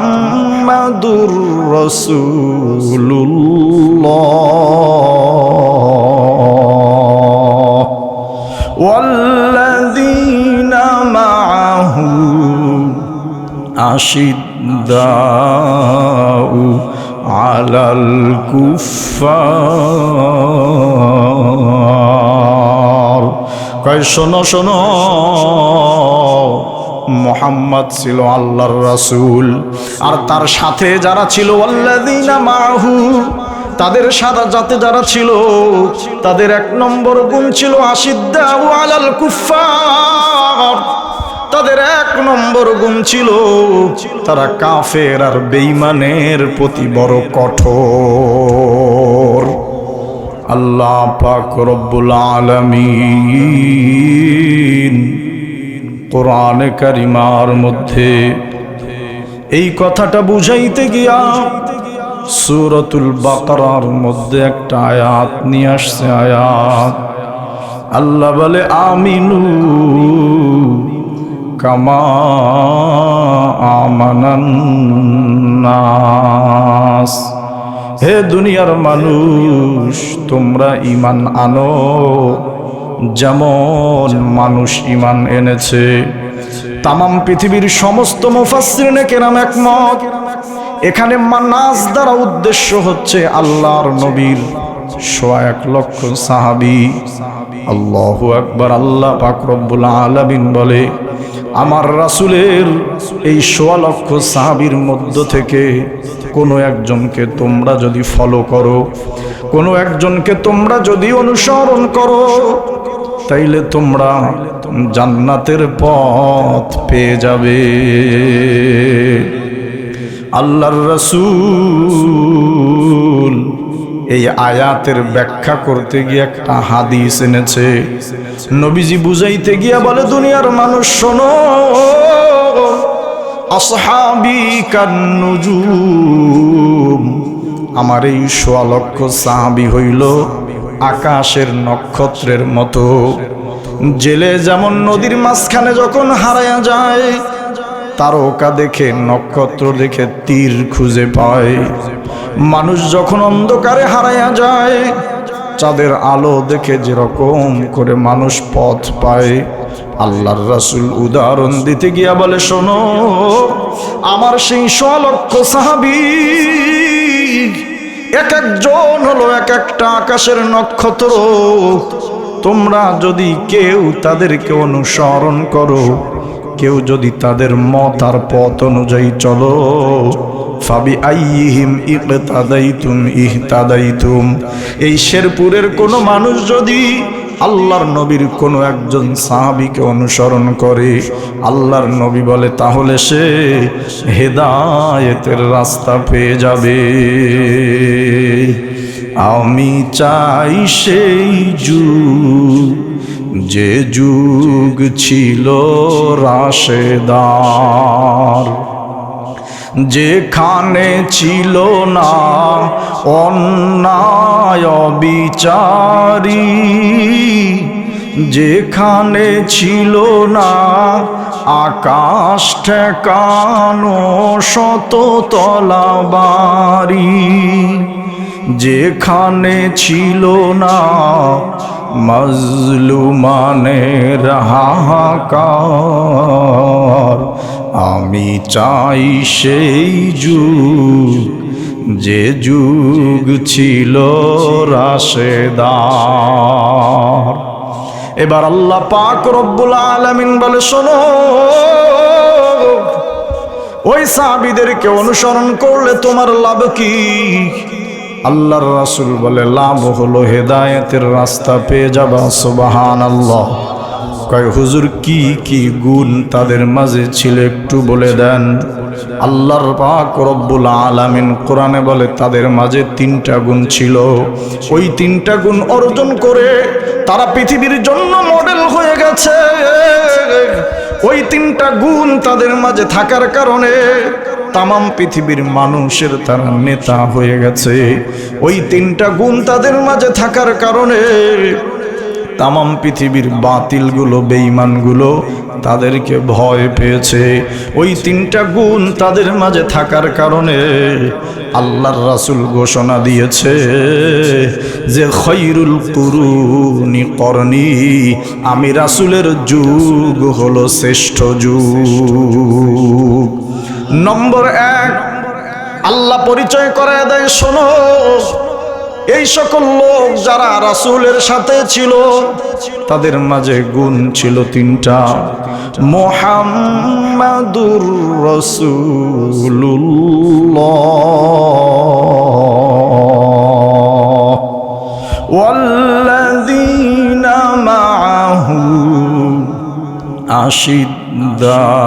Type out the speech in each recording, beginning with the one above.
মোহাম্মদুর রসুল্লাহ والذين معه أشداء على الكفار কয় শোনো শোনো মোহাম্মদ ছিল আল্লাহর রাসূল। আর তার সাথে যারা ছিল মাহু তাদের সাদা জাতে যারা ছিল, তাদের এক নম্বর গুণ ছিল আলাল কুফার তাদের এক নম্বর গুণ ছিল তারা কাফের আর বেইমানের প্রতি বড় কঠোর। আল্লাহ পাক রব্বুল আলামিন। কোরআনে কারিমার মধ্যে। এই কথাটা বুঝাইতে গিয়া সুরতুল বাকারার মধ্যে একটা আয়াত নিয়ে আসছে আয়াত। আল্লাহ বলে, আমিনু কামা আমানান্নাস হে দুনিয়ার মানুষ, তোমরা ইমান আনো। যেমন মানুষ ইমান এনেছে। তামাম পৃথিবীর সমস্ত মুফাসসিরিনে কেরাম একমত। এখানে মানাস দ্বারা উদ্দেশ্য হচ্ছে আল্লাহর নবীর সোয়া এক লক্ষ সাহাবি। আল্লাহু আকবার, আল্লাহ পাক রব্বুল আলামিন বলে, আমার রাসূলের এই সোয়া লক্ষ সাহাবির মধ্য থেকে কোনো একজনকে তোমরা যদি ফলো করো, কোনো একজনকে তোমরা যদি অনুসরণ করো, তাইলে তোমরা জান্নাতের পথ পেয়ে যাবে। আল্লাহর রসুল এই আয়াতের ব্যাখ্যা করতে গিয়ে একটা হাদিস এনেছে। নবীজি বুঝাইতে গিয়া বলে, দুনিয়ার মানুষ শোনো, আসহাবি কান্নুজুম। আমার এই সোয়ালক্ষ সাহাবি হইল আকাশের নক্ষত্রের মতো। জেলে যেমন নদীর মাঝখানে যখন হারায়া যায়, তারকা দেখে, নক্ষত্র দেখে তীর খুঁজে পায়। মানুষ যখন অন্ধকারে হারাইয়া যায়, চাঁদের আলো দেখে যেরকম করে মানুষ পথ পায়, আল্লাহর রাসুল উদাহরণ দিতে গিয়া বলে, শোনো, আমার সেই লক্ষ সাহাবি, এক একজন হলো এক একটা আকাশের নক্ষত্র। তোমরা যদি কেউ তাদেরকে অনুসরণ করো, কেউ যদি তাদের মত আর পথ অনুযায়ী চলো ফাবি আইহিম ইকতাদাইতুম ইহতাদাইতুম। এই শেরপুরের কোনো মানুষ যদি আল্লাহর নবীর কোনো একজন সাহাবিকে অনুসরণ করে, আল্লাহর নবী বলে, তাহলে সে হেদায়েতের রাস্তা পেয়ে যাবে। আমি চাই সেই যুগ, যে যুগ ছিল রাশেদার। যেখানে ছিল না অন্যায় বিচারি যেখানে ছিল না আকাশ ঠেকানো শত তলাবারি, যেখানে ছিল না মজলুমানের হাহাকার আমি চাই সেই যুগ, যে যুগ ছিল রাশেদার। এবার আল্লাহ পাক রব্বুল আলামিন বলে, শোনো, ওই সাহাবিদেরকে অনুসরণ করলে তোমার লাভ কি? আল্লাহর রাসূল বলে, লাভ হলো হেদায়েতের রাস্তা পেয়ে যাবা সুবহান আল্লাহ কয়, হুজুর, কি কি গুণ তাদের মাঝে ছিল একটু বলে দেন। আল্লাহর পাক রব্বুল আলামিন কোরআনে বলে, তাদের মাঝে তিনটা গুণ ছিল। ওই তিনটা গুণ অর্জন করে তারা পৃথিবীর জন্য মডেল হয়ে গেছে। ওই তিনটা গুণ তাদের মাঝে থাকার কারণে তামাম পৃথিবীর মানুষের তারা নেতা হয়ে গেছে। ওই তিনটা গুণ তাদের মাঝে থাকার কারণে তামাম পৃথিবীর বাতিলগুলো, বেঈমানগুলো তাদেরকে ভয় পেয়েছে। ওই তিনটা গুণ তাদের মাঝে থাকার কারণে আল্লাহর রাসূল ঘোষণা দিয়েছে যে খৈরুল কুরুনি করনি আমি রাসূলের যুগ হলো শ্রেষ্ঠ যুগ। নম্বর এক, আল্লাহ পরিচয় করে দেয়, শোনো। এই সকল লোক যারা রাসুলের সাথে ছিল, তাদের মাঝে গুণ ছিল তিনটা। মোহাম্মাদুর রসুল মাহু আশিদ্দাউ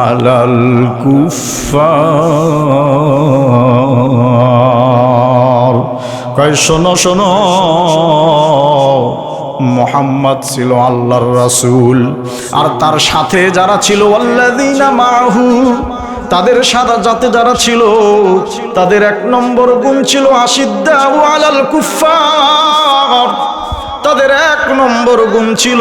আলাল কুফা কয়, শোনো শোনো, মোহাম্মদ ছিল আল্লাহর রাসূল। আর তার সাথে যারা ছিল আল্লাযীনা মাহু তাদের সাদা জাতে যারা ছিল, তাদের এক নম্বর গুণ ছিল আশিদ্দা আলাল কুফার তাদের এক নম্বর গুণ ছিল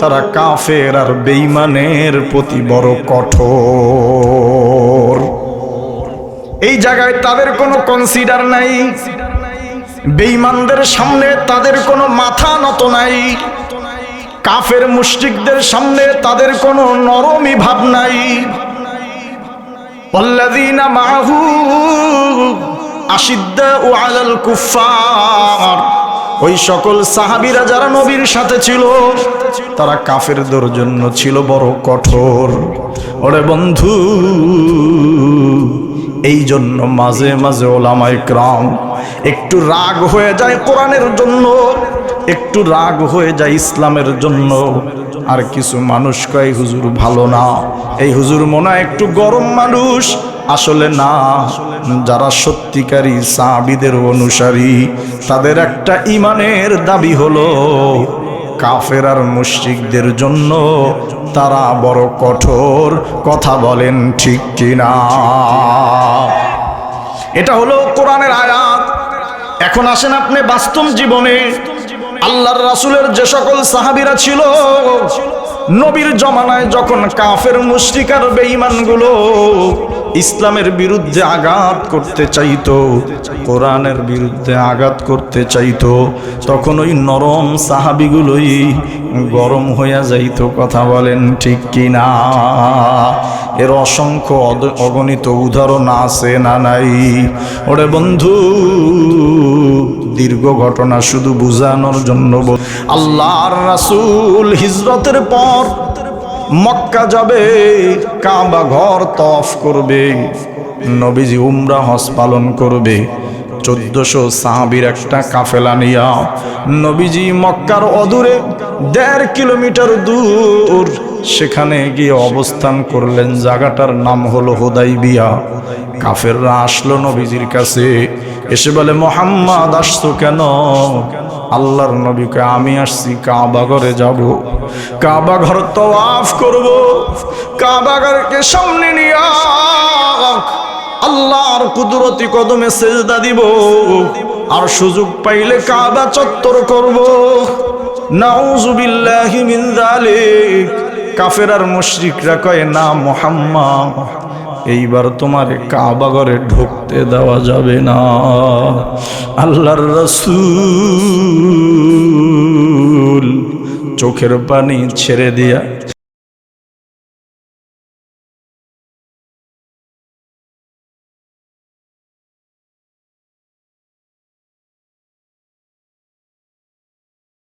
তারা কাফের আর বেইমানের প্রতি বড় কঠোর। এই জায়গায় তাদের কোনো কনসিডার নাই। বেঈমানদের সামনে তাদের কোনো মাথা নত নাই। কাফের মুশরিকদের সামনে তাদের কোনো নরমই ভাব নাই। পল্লাদিনা মাহু আশিদ্দা ও আলাল কুফার ওই সকল সাহাবিরা যারা নবীর সাথে ছিল, তারা কাফেরদের জন্য ছিল বড় কঠোর। ওরে বন্ধু এই জন্য মাঝে মাঝে ওলামায় ক্রাম একটু রাগ হয়ে যায় কোরআনের জন্য, একটু রাগ হয়ে যায় ইসলামের জন্য। আর কিছু মানুষ কয়, হুজুর ভালো না। এই হুজুর মনে একটু গরম মানুষ। আসলে না, যারা সত্যিকারী সাবিদের অনুসারী, তাদের একটা ইমানের দাবি হলো, কাফের আর মুশরিকদের জন্য তারা বড় কঠোর কথা বলেন ঠিক কিনা। এটা হলো কোরআনের আয়াত। এখন আসেন আপনি বাস্তব জীবনে। আল্লাহর রাসুলের যে সকল সাহাবিরা ছিল, নবীর জমানায় যখন কাফের মুশ্রিকার বেঈমানগুলো ইসলামের বিরুদ্ধে আঘাত করতে চাইতো, কোরআনের বিরুদ্ধে আঘাত করতে চাইতো, তখন ওই নরম সাহাবিগুলোই গরম হইয়া যাইত, কথা বলেন ঠিক কি না এর অসংখ্য অগণিত উদাহরণ আছে না নাই? ওরে বন্ধু, দীর্ঘ ঘটনা শুধু বুঝানোর জন্য আল্লাহর রাসূল হিজরতের পর মক্কা যাবে, কাবা ঘর তফ করবে, নবীজি উমরা হজ পালন করবে। চোদ্দশো সাহাবির একটা কাফেলা নিয়া নবীজি মক্কার অদূরে দেড় কিলোমিটার দূর সেখানে গিয়ে অবস্থান করলেন। জায়গাটার নাম হলো হোদাই বিয়া কাফেররা আসলো নবীজির কাছে। এসে বলে, মোহাম্মদ আসতো কেন? আল্লাহর নবীকে, আমি আসছি কাবা ঘরে যাব। কাবা ঘর তওয়াফ করব। কাবা ঘরকে সামনে নিয়ে আল্লাহর কুদরতি কদমে সেজদা দিব। আর সুযোগ পাইলে কাবা চত্বর করব। নাউজুবিল্লাহি মিন যালিক। কাফের আর মুশরিকরা কয়, না, মোহাম্মদ। এইবার তোমার কাবাগরে ঢুকতে দেওয়া যাবে না। আল্লাহর রসুল চোখের পানি ছেড়ে দিয়া